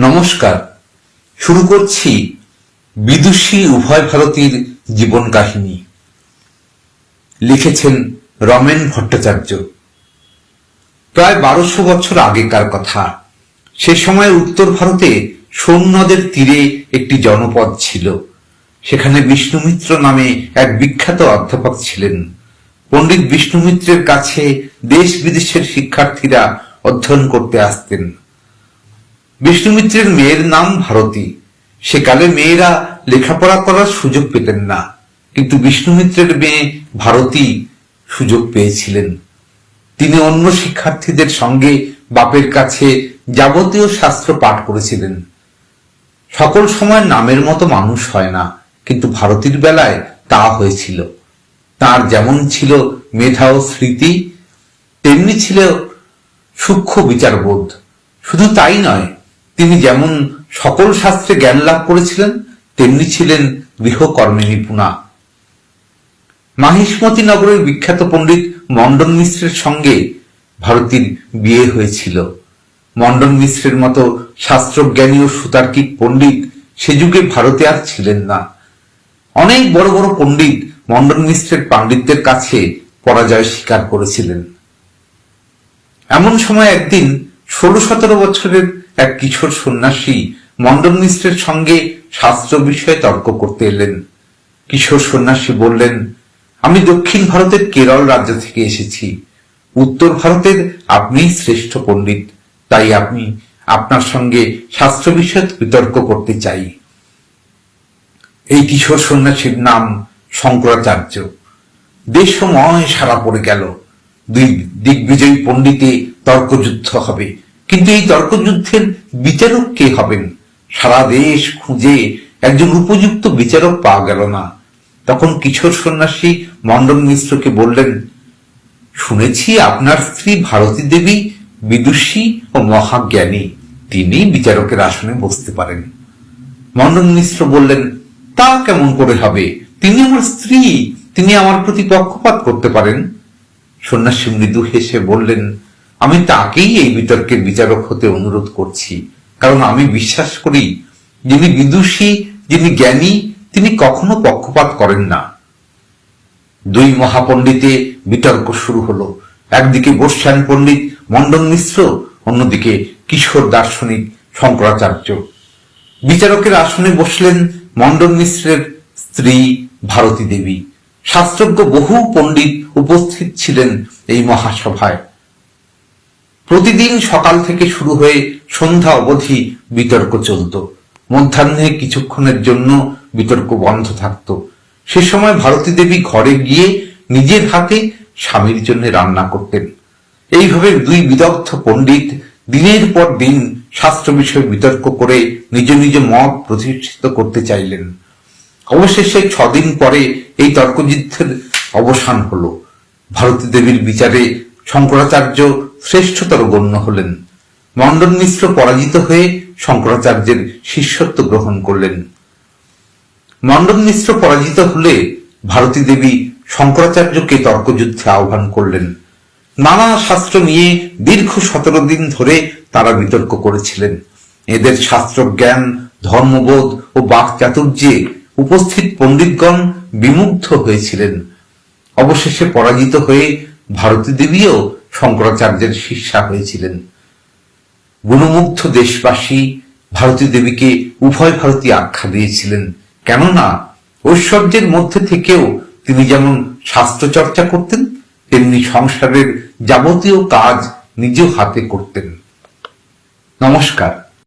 নমস্কার। শুরু করছি বিদুষী উভয় ভারতীর জীবন কাহিনী। লিখেছেন রমেন ভট্টাচার্য। প্রায় বারোশো বছর আগেকার কথা। সে সময় উত্তর ভারতে সোম তীরে একটি জনপদ ছিল। সেখানে বিষ্ণুমিত্র নামে এক বিখ্যাত অধ্যাপক ছিলেন। পণ্ডিত বিষ্ণুমিত্রের কাছে দেশ বিদেশের শিক্ষার্থীরা অধ্যয়ন করতে আসতেন। বিষ্ণুমিত্রের মেয়ের নাম ভারতী। সেকালে মেয়েরা লেখাপড়া করার সুযোগ পেতেন না। কিন্তু বিষ্ণুমিত্রের মেয়ে ভারতী সুযোগ পেয়েছিলেন। তিনি অন্য শিক্ষার্থীদের সঙ্গে বাপের কাছে যাবতীয় শাস্ত্র পাঠ করেছিলেন। সকল সময় নামের মতো মানুষ হয় না, কিন্তু ভারতীর বেলায় তা হয়েছিল। তার যেমন ছিল মেধা ও স্মৃতি, তেমনি ছিল সূক্ষ্ম বিচারবোধ। শুধু তাই নয় তিনি যেমন সকল শাস্ত্রে জ্ঞান লাভ করেছিলেন, তেমনি ছিলেন গৃহকর্মে নিপুণা মাহিষ্মতি নগরের বিখ্যাত পণ্ডিত মন্ডন মিশ্রের সঙ্গে ভারতীর বিয়ে হয়েছিল। মন্ডন মিশ্রের মতো শাস্ত্রজ্ঞানী ও সুতার্কিক পণ্ডিত সে যুগে ভারতে আর ছিলেন না। অনেক বড় বড় পণ্ডিত মন্ডন মিশ্রের পাণ্ডিত্যের কাছে পরাজয় স্বীকার করেছিলেন। এমন সময় একদিন ষোলো সতেরো বছরের এক কিশোর সন্ন্যাসী মন্ডন মিশ্রের সঙ্গে শাস্ত্র বিষয়ে তর্ক করতে এলেন। কিশোর সন্ন্যাসী বললেন, আমি দক্ষিণ ভারতের কেরল রাজ্য থেকে এসেছি। উত্তর ভারতের আপনি শ্রেষ্ঠ পণ্ডিত, তাই আপনি আপনার সঙ্গে শাস্ত্র বিষয়ে বিতর্ক করতে চাই। এই কিশোর সন্ন্যাসীর নাম শঙ্করাচার্য। দেশময় সারা পড়ে গেল। দুই দিগ্বিজয়ী পণ্ডিতে তর্কযুদ্ধ হবে। কিন্তু এই তর্কযুদ্ধের বিচারক কে হবেন? সারা দেশ খুঁজে একজন উপযুক্ত বিচারক পাওয়া গেল না। তখন কিশোর সন্ন্যাসী মন্ডন মিশ্রকে বললেন, শুনেছি আপনার স্ত্রী ভারতী দেবী বিদুষী ও মহাজ্ঞানী। তিনি বিচারকের আসনে বসতে পারেন। মন্ডন মিশ্র বললেন, তা কেমন করে হবে? তিনি আমার স্ত্রী। তিনি আমার প্রতি পক্ষপাত করতে পারেন? সন্ন্যাসী মৃদু হেসে বললেন আমি তাকেই এই বিতর্কের বিচারক হতে অনুরোধ করছি। কারণ আমি বিশ্বাস করি, যিনি বিদুষী, যিনি জ্ঞানী, তিনি কখনো পক্ষপাত করেন না। দুই মহাপণ্ডিতে বিতর্ক শুরু হলো। একদিকে বর্ষান পণ্ডিত, মন্ডন মিশ্র, অন্যদিকে কিশোর দার্শনিক শঙ্করাচার্য। বিচারকের আসনে বসলেন মন্ডন মিশ্রের স্ত্রী ভারতী দেবী। শাস্ত্রজ্ঞ বহু পণ্ডিত উপস্থিত ছিলেন এই মহাসভায়। প্রতিদিন সকাল থেকে শুরু হয়ে সন্ধ্যা অবধি বিতর্ক চলত। মধ্যাহ্নে কিছুক্ষণের জন্য বিতর্ক বন্ধ থাকত। সে সময় ভারতী দেবী ঘরে গিয়ে নিজের হাতে স্বামীর জন্য রান্না করতেন। এইভাবে দুই বিদগ্ধ পণ্ডিত দিনের পর দিন শাস্ত্র বিষয়ে বিতর্ক করে নিজ নিজ মত প্রতিষ্ঠিত করতে চাইলেন। অবশেষে ছদিন পরে এই তর্কযুদ্ধের অবসান হলো। ভারতী দেবীর বিচারে শঙ্করাচার্য শ্রেষ্ঠতর গণ্য হলেন। মন্ডন মিশ্র পরাজিত হয়ে শঙ্করাচার্যের শিষ্যত্ব গ্রহণ করলেন। মন্ডন মিশ্র পরাজিত হলে ভারতী দেবী শঙ্করাচার্যকে তর্কযুদ্ধে আহ্বান করলেন। নানা শাস্ত্র নিয়ে দীর্ঘ সতেরো দিন ধরে তারা বিতর্ক করেছিলেন। এদের শাস্ত্র জ্ঞান ধর্মবোধ ও বাক চাতুর্যে উপস্থিত পণ্ডিতগণ বিমুগ্ধ হয়েছিলেন। অবশেষে পরাজিত হয়ে ভারতী দেবীও শঙ্করাচার্যের শিষ্যা হয়েছিলেন। গুণমুগ্ধ দেশবাসী ভারতী দেবীকে উভয় ভারতী আখ্যা দিয়েছিলেন। কেননা, ঐশ্বর্যের মধ্যে থেকেও তিনি যেমন স্বাস্থ্যচর্চা চর্চা করতেন, তেমনি সংসারের যাবতীয় কাজ নিজ হাতে করতেন। নমস্কার।